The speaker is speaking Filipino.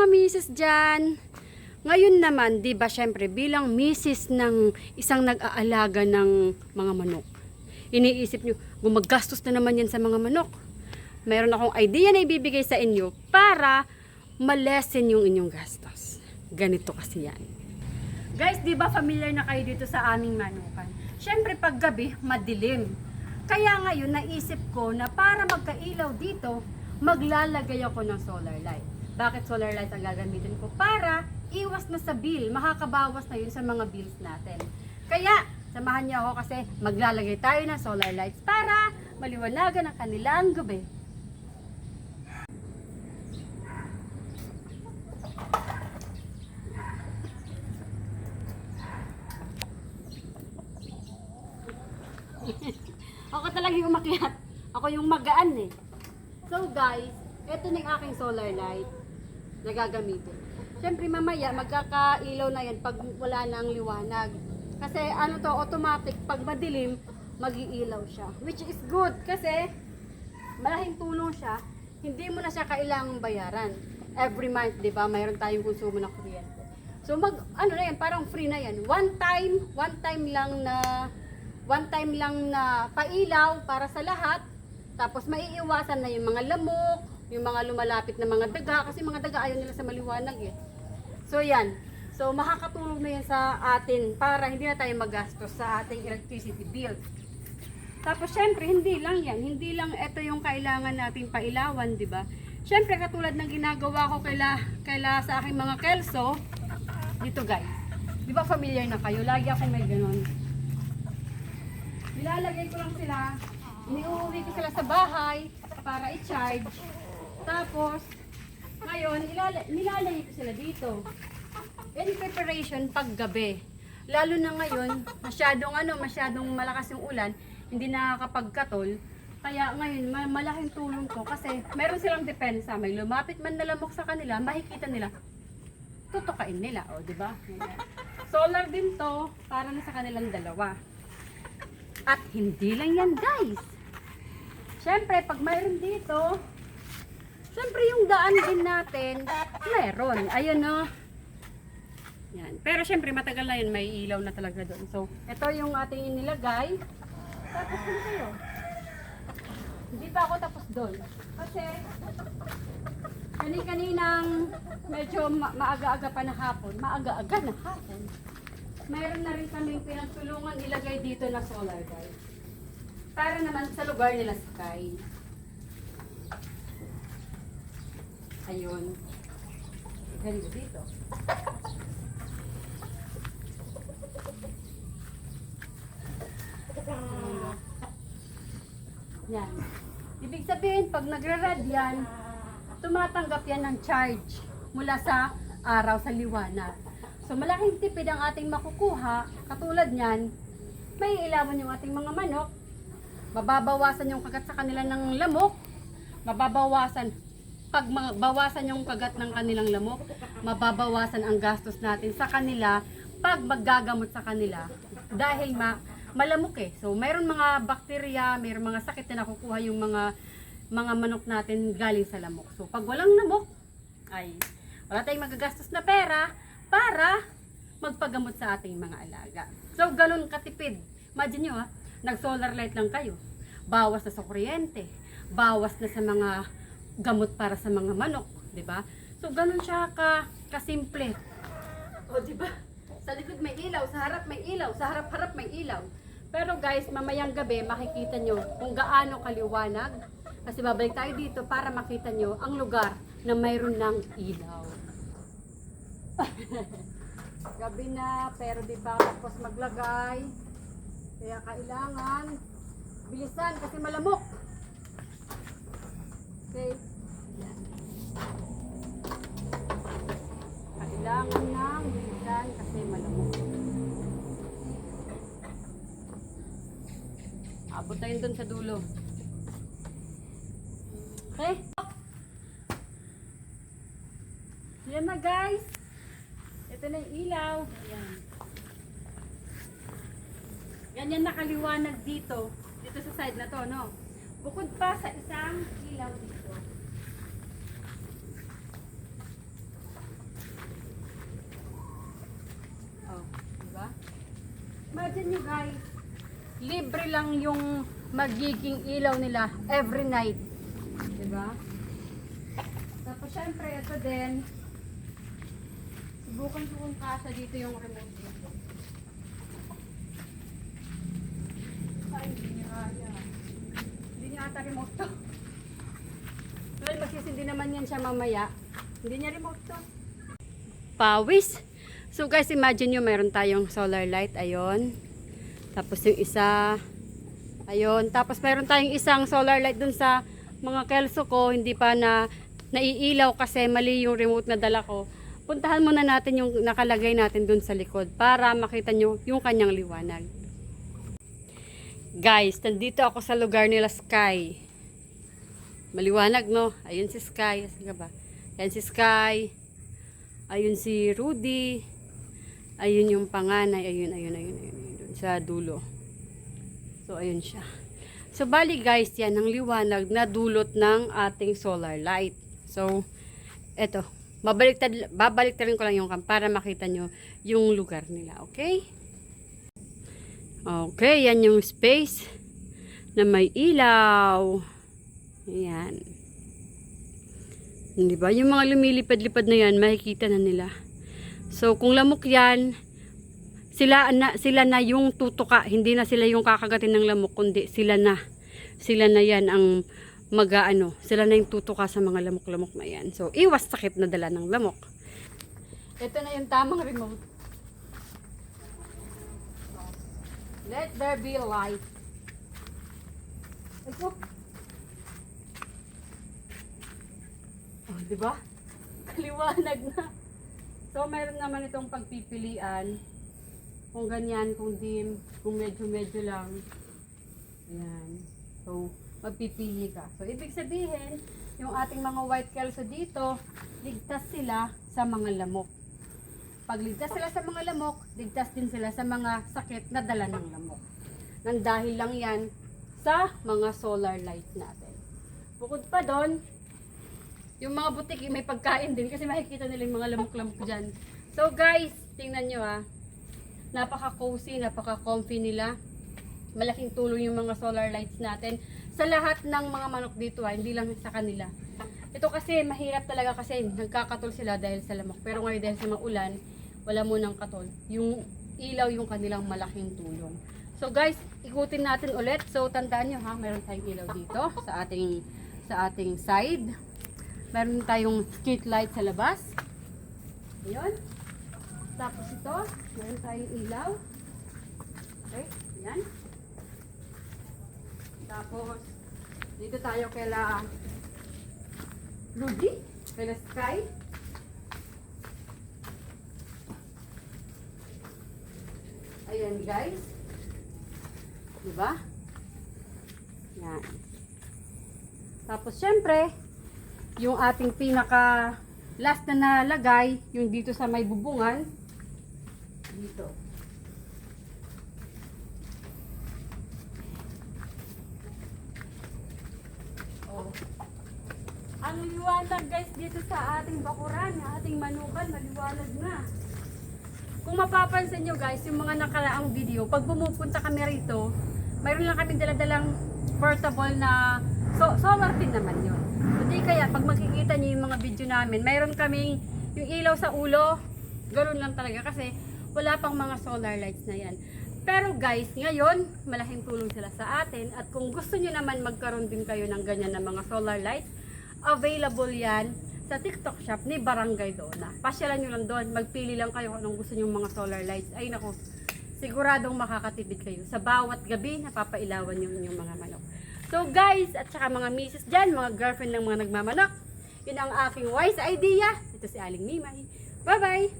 mga misis dyan. Ngayon naman, di ba syempre, bilang misis ng isang nag-aalaga ng mga manok, iniisip nyo, gumagastos na naman yan sa mga manok. Mayroon akong idea na ibibigay sa inyo para malesen yung inyong gastos. Ganito kasi yan. Guys, di ba familiar na kayo dito sa aming manukan? Syempre, pag gabi, madilim. Kaya ngayon, naisip ko na para magkailaw dito, maglalagay ako ng solar light. Bakit solar light ang gagamitin ko? Para iwas na sa bill. Makakabawas na yun sa mga bills natin. Kaya, samahan niyo ako kasi maglalagay tayo ng solar lights para maliwanagan ang kanilang gabi. Ako talaga yung umakyat. Ako yung magaan eh. So guys, ito na yung aking solar light na gagamitin. Siyempre mamaya magkakailaw na yan pag wala ang liwanag. Kasi ano to, automatic, pag madilim, mag-iilaw siya. Which is good kasi malaking tulong siya. Hindi mo na siya kailangang bayaran. Every month, di ba, mayroon tayong konsumo ng kuryente. So mag, ano na yan, parang free na yan. One time, one time lang na one time lang na pailaw para sa lahat. Tapos maiiwasan na yung mga lamok, yung mga lumalapit na mga daga kasi mga daga ayaw nila sa maliwanag eh. So yan. So makakatulong na yan sa atin para hindi na tayo magastos sa ating electricity bill. Tapos syempre hindi lang yan, hindi lang ito yung kailangan nating pailawan, di ba? Syempre katulad ng ginagawa ko kaila, kaila sa aking mga kelso, dito guys. Di ba familiar na kayo? Lagi ako may ganun. Nilalagay ko lang sila, iniuwi ko sila sa bahay para i-charge. Tapos, ngayon, ilala- nilalagay ko sila dito. In preparation pag gabi. Lalo na ngayon, masyadong ano, masyadong malakas yung ulan, hindi nakakapagkatol. Kaya ngayon, ma- malaking tulong to kasi meron silang depensa. May lumapit man na sa kanila, makikita nila, tutukain nila, o di ba? Solar din to, para na sa kanilang dalawa. At hindi lang yan guys. Siyempre, pag mayroon dito, siyempre yung daan din natin, meron. Ayun no. Yan. Pero siyempre, matagal na yun, may ilaw na talaga doon. So, ito yung ating inilagay. Tapos ano kayo? Hindi pa ako tapos doon. Kasi, kani-kaninang medyo ma- maaga-aga pa na hapon, maaga-aga na hapon, mayroon na rin kaming pinagtulungan ilagay dito na solar guys. Para naman sa lugar nila Sky. Ayun. Ganito dito. Yan. Ibig sabihin, pag nagra-rad yan, tumatanggap yan ng charge mula sa araw sa liwanag. So malaking tipid ang ating makukuha, katulad niyan, may ilawan yung ating mga manok, mababawasan yung kagat sa kanila ng lamok, mababawasan pag bawasan yung kagat ng kanilang lamok, mababawasan ang gastos natin sa kanila pag maggagamot sa kanila dahil ma malamok eh. So mayroon mga bakterya, mayroon mga sakit na nakukuha yung mga mga manok natin galing sa lamok. So pag walang lamok, ay wala tayong magagastos na pera para magpagamot sa ating mga alaga. So ganun katipid. Imagine nyo ha, nag-solar light lang kayo. Bawas na sa kuryente, bawas na sa mga gamot para sa mga manok, 'di ba? So ganun siya ka kasimple. O 'di ba? Sa likod may ilaw, sa harap may ilaw, sa harap-harap may ilaw. Pero guys, mamayang gabi makikita nyo kung gaano kaliwanag. Kasi babalik tayo dito para makita nyo ang lugar na mayroon ng ilaw. gabi na, pero di ba tapos maglagay. Kaya kailangan bilisan kasi malamok. Okay. Kailangan ng bilisan kasi malamok. Abot tayo dun sa dulo. Okay? Yan na guys. Ito na yung ilaw. Ayan. Ganyan nakaliwanag dito. Dito sa side na to, no? Bukod pa sa isang ilaw dito. Guys, libre lang yung magiging ilaw nila every night. Diba? Tapos syempre, ito din, subukan ko kung kasha dito yung remote dito. Hindi niya kaya. Hindi niya ata remote to. Well, magsisindi naman yan siya mamaya. Hindi niya remote to. Pawis. So guys, imagine nyo meron tayong solar light. Ayun. Tapos yung isa. Ayun. Tapos meron tayong isang solar light dun sa mga kelso ko. Hindi pa na naiilaw kasi mali yung remote na dala ko. Puntahan muna natin yung nakalagay natin dun sa likod para makita nyo yung kanyang liwanag. Guys, nandito ako sa lugar nila Sky. Maliwanag, no? Ayun si Sky. Ka ba? Ayan si Sky. Ayun si Rudy. Ayun yung panganay. Ayun, ayun, ayun, ayun. ayun sa dulo. So, ayun siya. So, bali guys, yan ang liwanag na dulot ng ating solar light. So, eto. Babaliktad, babaliktarin ko lang yung cam para makita nyo yung lugar nila. Okay? Okay, yan yung space na may ilaw. Ayan. Di ba? Yung mga lumilipad-lipad na yan, makikita na nila. So, kung lamok yan, sila na, sila na yung tutuka. Hindi na sila yung kakagatin ng lamok, kundi sila na. Sila na yan ang mag-ano. Sila na yung tutuka sa mga lamok-lamok na yan. So, iwas sakit na dala ng lamok. Ito na yung tamang remote. Let there be light. Ito. Oh, di ba? Kaliwanag na. So, meron naman itong pagpipilian. Kung ganyan, kung dim, kung medyo-medyo lang. Ayan. So, magpipili ka. So, ibig sabihin, yung ating mga white kelso dito, ligtas sila sa mga lamok. Pag ligtas sila sa mga lamok, ligtas din sila sa mga sakit na dala ng lamok. Nang dahil lang yan sa mga solar light natin. Bukod pa doon, yung mga butik may pagkain din kasi makikita nila yung mga lamok-lamok dyan. So guys, tingnan nyo ah. Napaka-cozy, napaka-comfy nila. Malaking tulong yung mga solar lights natin sa lahat ng mga manok dito ah, hindi lang sa kanila. Ito kasi mahirap talaga kasi nagkakatol sila dahil sa lamok. Pero ngayon dahil sa maulan, wala munang katol. Yung ilaw yung kanilang malaking tulong. So guys, ikutin natin ulit. So tandaan nyo ha, meron tayong ilaw dito sa ating sa ating side. Meron tayong street light sa labas. Ayun. Tapos ito, meron tayong ilaw. Okay, yan. Tapos, dito tayo kaila Rudy, kaila Sky. Ayan guys. Diba? Yan. Tapos syempre, yung ating pinaka last na nalagay, yung dito sa may bubungan, dito. Oh. Ang liwanag guys dito sa ating bakuran, ating manukan, maliwanag na. Kung mapapansin nyo guys, yung mga nakaraang video, pag pumupunta kami rito, mayroon lang kami daladalang portable na so, solar pin naman yun. Hindi kaya, pag makikita nyo yung mga video namin, mayroon kaming yung ilaw sa ulo, ganoon lang talaga kasi wala pang mga solar lights na yan. Pero guys, ngayon, malaking tulong sila sa atin at kung gusto nyo naman magkaroon din kayo ng ganyan na mga solar lights, available yan sa TikTok shop ni Barangay Dona. Pasyalan nyo lang doon, magpili lang kayo kung anong gusto nyo mga solar lights. Ay nako, siguradong makakatipid kayo. Sa bawat gabi, napapailawan nyo yung mga manok. So guys, at saka mga misis dyan, mga girlfriend ng mga nagmamanok, yun ang aking wise idea. Ito si Aling Mimay. Bye-bye!